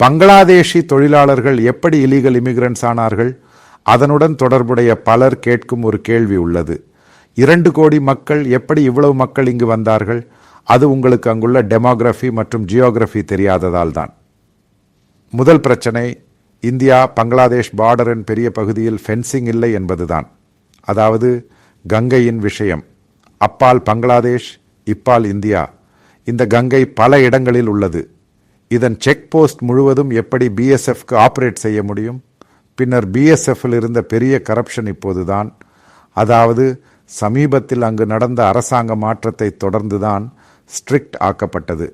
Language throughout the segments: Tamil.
பங்களாதேஷி தொழிலாளர்கள் எப்படி இலீகல் இமிகிரண்ட்ஸ் ஆனார்கள்? அதனுடன் தொடர்புடைய பலர் கேட்கும் ஒரு கேள்வி உள்ளது. இரண்டு கோடி மக்கள் எப்படி இவ்வளவு மக்கள் இங்கு வந்தார்கள்? அது உங்களுக்கு அங்குள்ள டெமோகிராஃபி மற்றும் ஜியோகிராஃபி தெரியாததால் தான். முதல் பிரச்சனை இந்தியா பங்களாதேஷ் பார்டரின் பெரிய பகுதியில் ஃபென்சிங் இல்லை என்பதுதான். அதாவது கங்கையின் விஷயம். அப்பால் பங்களாதேஷ் இப்பால் இந்தியா. இந்த கங்கை பல இடங்களில் உள்ளது. இதன் செக் போஸ்ட் முழுவதும் எப்படி பிஎஸ்எஃப்க்கு ஆப்ரேட் செய்ய முடியும்? பின்னர் பிஎஸ்எஃப்பில் இருந்த பெரிய கரப்ஷன் இப்போதுதான். அதாவது சமீபத்தில் அங்கு நடந்த அரசாங்க மாற்றத்தை தொடர்ந்துதான் ஸ்ட்ரிக்ட் ஆக்கப்பட்டது.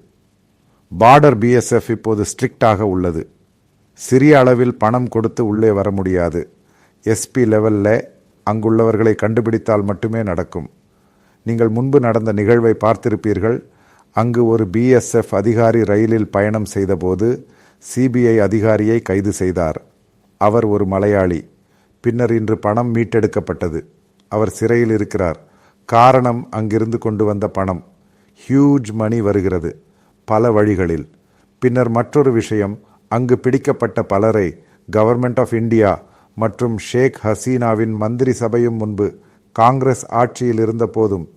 பார்டர் பிஎஸ்எஃப் இப்போது ஸ்ட்ரிக்டாக உள்ளது. சிறிய அளவில் பணம் கொடுத்து உள்ளே வர முடியாது. எஸ்பி லெவலில் அங்குள்ளவர்களை கண்டுபிடித்தால் மட்டுமே நடக்கும். நீங்கள் முன்பு நடந்த நிகழ்வை பார்த்திருப்பீர்கள். அங்கு ஒரு பிஎஸ்எஃப் அதிகாரி ரயிலில் பயணம் செய்தபோது சிபிஐ அதிகாரியை கைது செய்தார். அவர் ஒரு மலையாளி. பின்னர் இன்று பணம் மீட்டெடுக்கப்பட்டது. அவர் சிறையில் இருக்கிறார். காரணம் அங்கிருந்து கொண்டு வந்த பணம். ஹியூஜ் மணி வருகிறது. பல வழிகளில். பின்னர் மற்றொரு விஷயம். அங்கு பிடிக்கப்பட்ட பலரை கவர்மெண்ட் ஆஃப் இந்தியா மற்றும் ஷேக் ஹசீனாவின் மந்திரி சபையும் முன்பு காங்கிரஸ் ஆட்சியில் இருந்த போதும்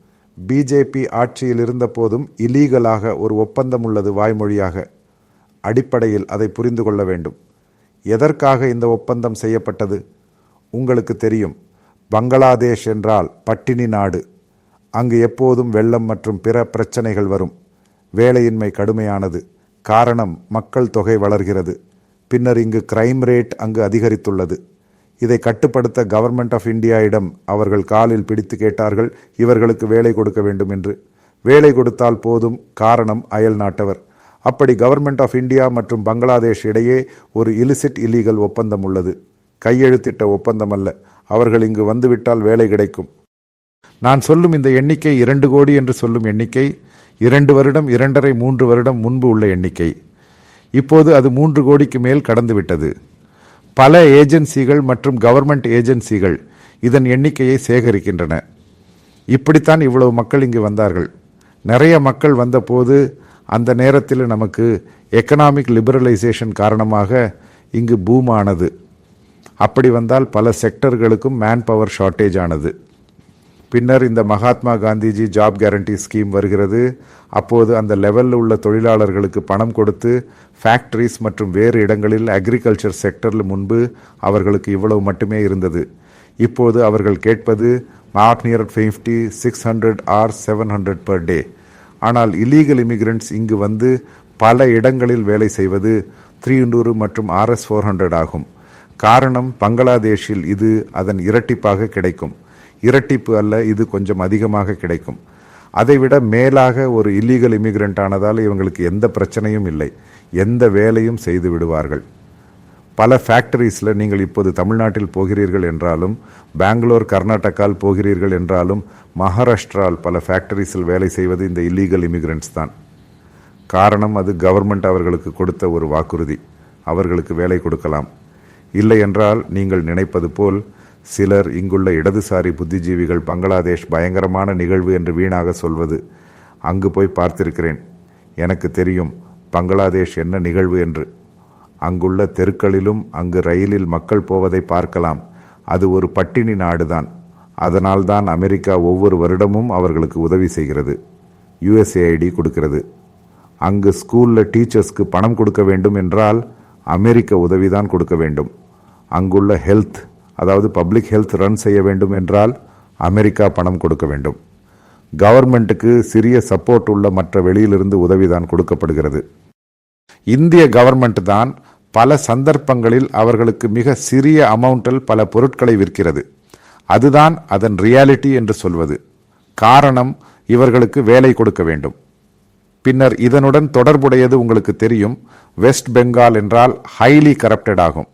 பிஜேபி ஆட்சியில் இருந்தபோதும் இலீகலாக ஒரு ஒப்பந்தம் உள்ளது வாய்மொழியாக. அடிப்படையில் அதை புரிந்து கொள்ள வேண்டும். எதற்காக இந்த ஒப்பந்தம் செய்யப்பட்டது? உங்களுக்கு தெரியும். பங்களாதேஷ் என்றால் பட்டினி நாடு. அங்கு எப்போதும் வெள்ளம் மற்றும் பிற பிரச்சனைகள் வரும். வேலையின்மை கடுமையானது. காரணம் மக்கள் தொகை வளர்கிறது. பின்னர் இங்கு கிரைம் ரேட் அங்கு அதிகரித்துள்ளது. இதை கட்டுப்படுத்த கவர்மெண்ட் ஆஃப் இந்தியாவிடம் அவர்கள் காலில் பிடித்து கேட்டார்கள் இவர்களுக்கு வேலை கொடுக்க வேண்டும் என்று. வேலை கொடுத்தால் போதும் காரணம் அயல் நாட்டவர். அப்படி கவர்மெண்ட் ஆஃப் இந்தியா மற்றும் பங்களாதேஷ் இடையே ஒரு இலிசிட் இல்லீகல் ஒப்பந்தம் உள்ளது. கையெழுத்திட்ட ஒப்பந்தம் அல்ல. அவர்கள் இங்கு வந்துவிட்டால் வேலை கிடைக்கும். நான் சொல்லும் இந்த எண்ணிக்கை இரண்டு கோடி என்று சொல்லும் எண்ணிக்கை இரண்டு வருடம் இரண்டரை மூன்று வருடம் முன்பு உள்ள எண்ணிக்கை. இப்போது அது மூன்று கோடிக்கு மேல் கடந்துவிட்டது. பல ஏஜென்சிகள் மற்றும் கவர்மெண்ட் ஏஜென்சிகள் இதன் எண்ணிக்கையை சேகரிக்கின்றன. இப்படித்தான் இவ்வளவு மக்கள் இங்கு வந்தார்கள். நிறைய மக்கள் வந்தபோது அந்த நேரத்தில் நமக்கு எக்கனாமிக் லிபரலைசேஷன் காரணமாக இங்கு பூமானது அப்படி வந்தால் பல செக்டர்களுக்கும் மேன் பவர் ஷார்ட்டேஜ் ஆனது. பின்னர் இந்த Mahatma Gandhiji job guarantee scheme வருகிறது. அப்போது அந்த லெவலில் உள்ள தொழிலாளர்களுக்கு பணம் கொடுத்து ஃபேக்டரிஸ் மற்றும் வேறு இடங்களில் அக்ரிகல்ச்சர் செக்டரில் முன்பு அவர்களுக்கு இவ்வளவு மட்டுமே இருந்தது. இப்போது அவர்கள் கேட்பது not near fifty six hundred or seven hundred per day ஆனால் இல்லீகல் இமிகிரண்ட்ஸ் இங்கு வந்து பல இடங்களில் வேலை செய்வது த்ரீ நூறு மற்றும் ஆர்எஸ் ஃபோர் ஹண்ட்ரட் ஆகும். காரணம் பங்களாதேஷில் இது அதன் இரட்டிப்பாக கிடைக்கும். இரட்டிப்பு அல்ல இது கொஞ்சம் அதிகமாக கிடைக்கும். அதைவிட மேலாக ஒரு இல்லீகல் இமிகிரண்ட் ஆனதால் இவங்களுக்கு எந்த பிரச்சனையும் இல்லை. எந்த வேலையும் செய்து விடுவார்கள். பல ஃபேக்டரிஸில் நீங்கள் இப்போது தமிழ்நாட்டில் போகிறீர்கள் என்றாலும் பெங்களூர் கர்நாடகாவில் போகிறீர்கள் என்றாலும் மகாராஷ்டிராவில் பல ஃபேக்டரிஸில் வேலை செய்வது இந்த இல்லீகல் இமிகிரண்ட்ஸ் தான். காரணம் அது கவர்மெண்ட் அவர்களுக்கு கொடுத்த ஒரு வாக்குறுதி. அவர்களுக்கு வேலை கொடுக்கலாம். இல்லை என்றால் நீங்கள் நினைப்பது போல் சிலர் இங்குள்ள இடதுசாரி புத்திஜீவிகள் பங்களாதேஷ் பயங்கரமான நிகழ்வு என்று வீணாக சொல்வது. அங்கு போய் பார்த்திருக்கிறேன். எனக்கு தெரியும் பங்களாதேஷ் என்ன நிகழ்வு என்று. அங்குள்ள தெருக்களிலும் அங்கு ரயிலில் மக்கள் போவதை பார்க்கலாம். அது ஒரு பட்டினி நாடுதான். அதனால்தான் அமெரிக்கா ஒவ்வொரு வருடமும் அவர்களுக்கு உதவி செய்கிறது. யுஎஸ்ஏஐடி கொடுக்கிறது. அங்கு ஸ்கூலில் டீச்சர்ஸ்க்கு பணம் கொடுக்க வேண்டும் என்றால் அமெரிக்க உதவிதான் கொடுக்க வேண்டும். அங்குள்ள ஹெல்த் அதாவது பப்ளிக் ஹெல்த் ரன் செய்ய வேண்டும் என்றால் அமெரிக்கா பணம் கொடுக்க வேண்டும். கவர்மெண்ட்டுக்கு சிறிய சப்போர்ட் உள்ள மற்ற வெளியிலிருந்து உதவிதான் கொடுக்கப்படுகிறது. இந்திய கவர்மெண்ட் தான் பல சந்தர்ப்பங்களில் அவர்களுக்கு மிக சிறிய அமௌண்ட்டில் பல பொருட்களை விற்கிறது. அதுதான் அதன் ரியாலிட்டி என்று சொல்வது. காரணம் இவர்களுக்கு வேலை கொடுக்க வேண்டும். பின்னர் இதனுடன் தொடர்புடையது உங்களுக்கு தெரியும். வெஸ்ட் பெங்கால் என்றால் ஹைலி கரப்டட் ஆகும்.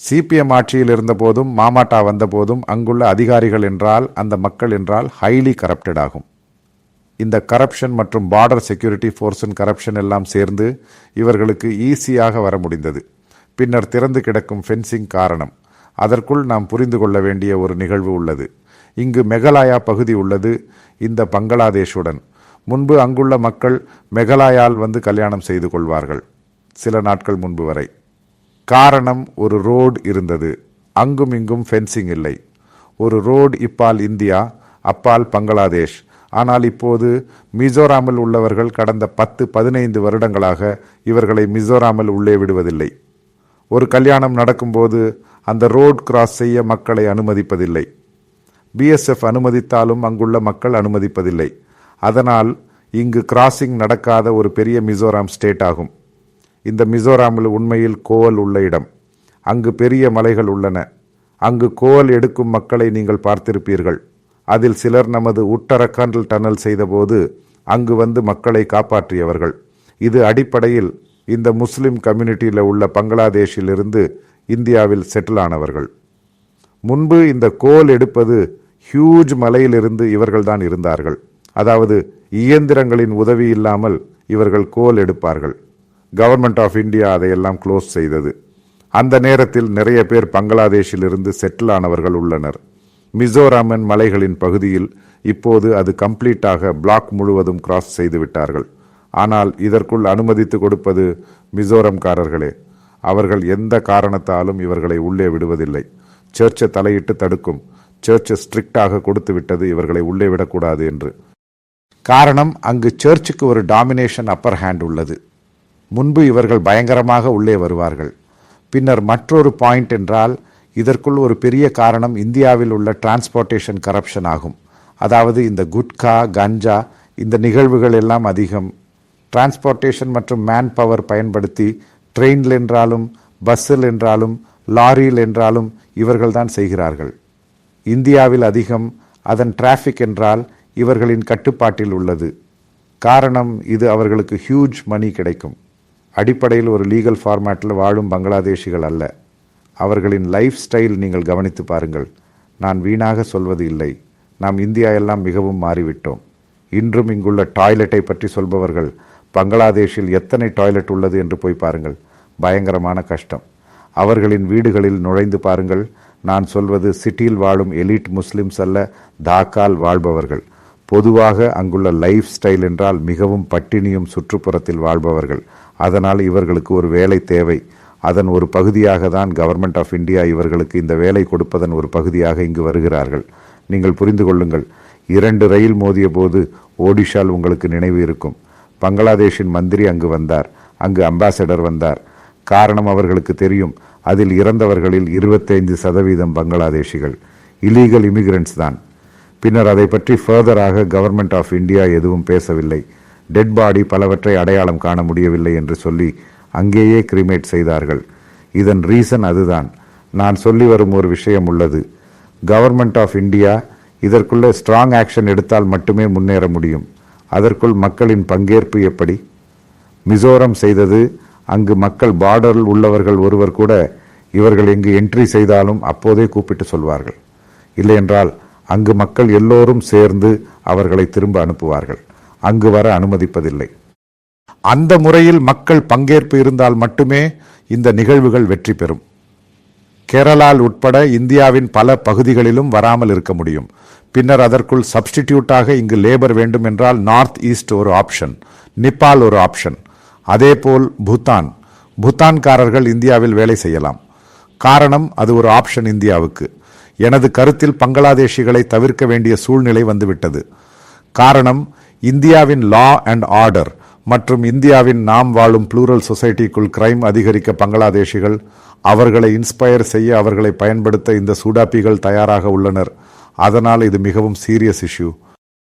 சிபிஎம் ஆட்சியில் இருந்தபோதும் மாமாட்டா வந்தபோதும் அங்குள்ள அதிகாரிகள் என்றால் அந்த மக்கள் என்றால் ஹைலி கரப்டட் ஆகும். இந்த கரப்ஷன் மற்றும் பார்டர் செக்யூரிட்டி ஃபோர்ஸின் கரப்ஷன் எல்லாம் சேர்ந்து இவர்களுக்கு ஈஸியாக வர முடிந்தது. பின்னர் திறந்து கிடக்கும் ஃபென்சிங் காரணம். அதற்குள் நாம் புரிந்து கொள்ள வேண்டிய ஒரு நிகழ்வு உள்ளது. இங்கு மெகலாயா பகுதி உள்ளது இந்த பங்களாதேஷுடன். முன்பு அங்குள்ள மக்கள் மெகலாயால் வந்து கல்யாணம் செய்து கொள்வார்கள் சில நாட்கள் முன்பு வரை. காரணம் ஒரு ரோடு இருந்தது. அங்கும் இங்கும் ஃபென்சிங் இல்லை. ஒரு ரோடு இப்பால் இந்தியா அப்பால் பங்களாதேஷ். ஆனால் இப்போது மிசோராமில் உள்ளவர்கள் கடந்த பத்து பதினைந்து வருடங்களாக இவர்களை மிசோராமில் உள்ளே விடுவதில்லை. ஒரு கல்யாணம் நடக்கும்போது அந்த ரோட் கிராஸ் செய்ய மக்களை அனுமதிப்பதில்லை. பிஎஸ்எஃப் அனுமதித்தாலும் அங்குள்ள மக்கள் அனுமதிப்பதில்லை. அதனால் இங்கு கிராசிங் நடக்காத ஒரு பெரிய மிசோராம் ஸ்டேட் ஆகும். இந்த மிசோராமில் உண்மையில் கோவல் உள்ள இடம். அங்கு பெரிய மலைகள் உள்ளன. அங்கு கோவல் எடுக்கும் மக்களை நீங்கள் பார்த்திருப்பீர்கள். அதில் சிலர் நமது உட்டரக்காண்டல் டனல் செய்தபோது அங்கு வந்து மக்களை காப்பாற்றியவர்கள். இது அடிப்படையில் இந்த முஸ்லிம் கம்யூனிட்டியில் உள்ள பங்களாதேஷிலிருந்து இந்தியாவில் செட்டில் ஆனவர்கள். முன்பு இந்த கோல் எடுப்பது ஹியூஜ் மலையிலிருந்து இவர்கள்தான் இருந்தார்கள். அதாவது இயந்திரங்களின் உதவி இல்லாமல் இவர்கள் கோல் எடுப்பார்கள். கவர்மெண்ட் ஆஃப் இந்தியா அதையெல்லாம் க்ளோஸ் செய்தது. அந்த நேரத்தில் நிறைய பேர் பங்களாதேஷிலிருந்து செட்டில் ஆனவர்கள் உள்ளனர். மிசோராமன் மலைகளின் பகுதியில் இப்போது அது கம்ப்ளீட்டாக பிளாக் முழுவதும் கிராஸ் செய்து விட்டார்கள். ஆனால் இதற்குள் அனுமதித்து கொடுப்பது மிசோரம்காரர்களே. அவர்கள் எந்த காரணத்தாலும் இவர்களை உள்ளே விடுவதில்லை. சர்ச்சை தலையிட்டு தடுக்கும். சர்ச்சை ஸ்ட்ரிக்டாக கொடுத்து விட்டது இவர்களை உள்ளே விடக்கூடாது என்று. காரணம் அங்கு சர்ச்சுக்கு ஒரு டாமினேஷன் அப்பர் ஹேண்ட் உள்ளது. முன்பு இவர்கள் பயங்கரமாக உள்ளே வருவார்கள். பின்னர் மற்றொரு பாயிண்ட் என்றால் இதற்குள் ஒரு பெரிய காரணம் இந்தியாவில் உள்ள டிரான்ஸ்போர்ட்டேஷன் கரப்ஷன் ஆகும். அதாவது இந்த குட்கா கஞ்சா இந்த நிகழ்வுகள் எல்லாம் அதிகம். டிரான்ஸ்போர்ட்டேஷன் மற்றும் மேன் பவர் பயன்படுத்தி ட்ரெயினில் என்றாலும் பஸ்ஸில் என்றாலும் லாரியில் என்றாலும் இவர்கள்தான் செய்கிறார்கள். இந்தியாவில் அதிகம் அதன் டிராஃபிக் என்றால் இவர்களின் கட்டுப்பாட்டில் உள்ளது. காரணம் இது அவர்களுக்கு ஹியூஜ் மணி கிடைக்கும். அடிப்படையில் ஒரு லீகல் ஃபார்மேட்டில் வாழும் பங்களாதேஷிகள் அல்ல. அவர்களின் லைஃப் ஸ்டைல் நீங்கள் கவனித்து பாருங்கள். நான் வீணாக சொல்வது இல்லை. நாம் இந்தியா எல்லாம் மிகவும் மாறிவிட்டோம். இன்றும் இங்குள்ள டாய்லெட்டை பற்றி சொல்பவர்கள் பங்களாதேஷில் எத்தனை டாய்லெட் உள்ளது என்று போய் பாருங்கள். பயங்கரமான கஷ்டம். அவர்களின் வீடுகளில் நுழைந்து பாருங்கள். நான் சொல்வது சிட்டியில் வாழும் எலிட் முஸ்லிம்ஸ் அல்ல தாக்கால் வாழ்பவர்கள். பொதுவாக அங்குள்ள லைஃப் ஸ்டைல் என்றால் மிகவும் பட்டினியும் சுற்றுப்புறத்தில் வாழ்பவர்கள். அதனால் இவர்களுக்கு ஒரு வேலை தேவை. அதன் ஒரு பகுதியாக தான் கவர்மெண்ட் ஆஃப் இந்தியா இவர்களுக்கு இந்த வேலை கொடுப்பதன் ஒரு பகுதியாக இங்கு வருகிறார்கள். நீங்கள் புரிந்து கொள்ளுங்கள். இரண்டு ரயில் மோதிய போது ஓடிஷால் உங்களுக்கு நினைவு இருக்கும். பங்களாதேஷின் மந்திரி அங்கு வந்தார். அங்கு அம்பாசடர் வந்தார். காரணம் அவர்களுக்கு தெரியும். அதில் இறந்தவர்களில் இருபத்தைந்து சதவீதம் பங்களாதேஷிகள். இலீகல் இமிகிரண்ட்ஸ் தான். பின்னர் அதை பற்றி ஃபர்தராக கவர்மெண்ட் ஆஃப் இந்தியா எதுவும் பேசவில்லை. டெட் பாடி பலவற்றை அடையாளம் காண முடியவில்லை என்று சொல்லி அங்கேயே கிரிமேட் செய்தார்கள். இதன் ரீசன் அதுதான். நான் சொல்லி வரும் ஒரு விஷயம் உள்ளது. கவர்மெண்ட் ஆஃப் இந்தியா இதற்குள்ளே ஸ்ட்ராங் ஆக்ஷன் எடுத்தால் மட்டுமே முன்னேற முடியும். அதற்குள் மக்களின் பங்கேற்பு எப்படி? மிசோரம் செய்தது அங்கு மக்கள் பார்டரில் உள்ளவர்கள் ஒருவர் கூட இவர்கள் எங்கு என்ட்ரி செய்தாலும் அப்போதே கூப்பிட்டு சொல்வார்கள். இல்லையென்றால் அங்கு மக்கள் எல்லோரும் சேர்ந்து அவர்களை திரும்ப அனுப்புவார்கள். அங்கு வர அனுமதிப்பதில்லை. அந்த முறையில் மக்கள் பங்கேற்பு இருந்தால் மட்டுமே இந்த நிகழ்வுகள் வெற்றி பெறும். கேரளால் உட்பட இந்தியாவின் பல பகுதிகளிலும் வராமல் இருக்க முடியும். பின்னர் அதற்குள் சப்ஸ்டிடியூட்டாக இங்கு லேபர் வேண்டும் என்றால் நார்த் ஈஸ்ட் ஒரு ஆப்ஷன் நிப்பால் ஒரு ஆப்ஷன். அதேபோல் பூத்தான் பூத்தான்காரர்கள் இந்தியாவில் வேலை செய்யலாம். காரணம் அது ஒரு ஆப்ஷன் இந்தியாவுக்கு. எனது கருத்தில் பங்களாதேஷிகளை தவிர்க்க வேண்டிய சூழ்நிலை வந்துவிட்டது. காரணம் இந்தியாவின் லா அண்ட் ஆர்டர் மற்றும் இந்தியாவின் நாம் வாழும் ப்ளூரல் சொசைட்டிக்குள் கிரைம் அதிகரிக்க பங்களாதேஷிகள் அவர்களை இன்ஸ்பயர் செய்ய அவர்களை பயன்படுத்த இந்த சூடாப்பிகள் தயாராக உள்ளனர். அதனால் இது மிகவும் சீரியஸ் இஷ்யூ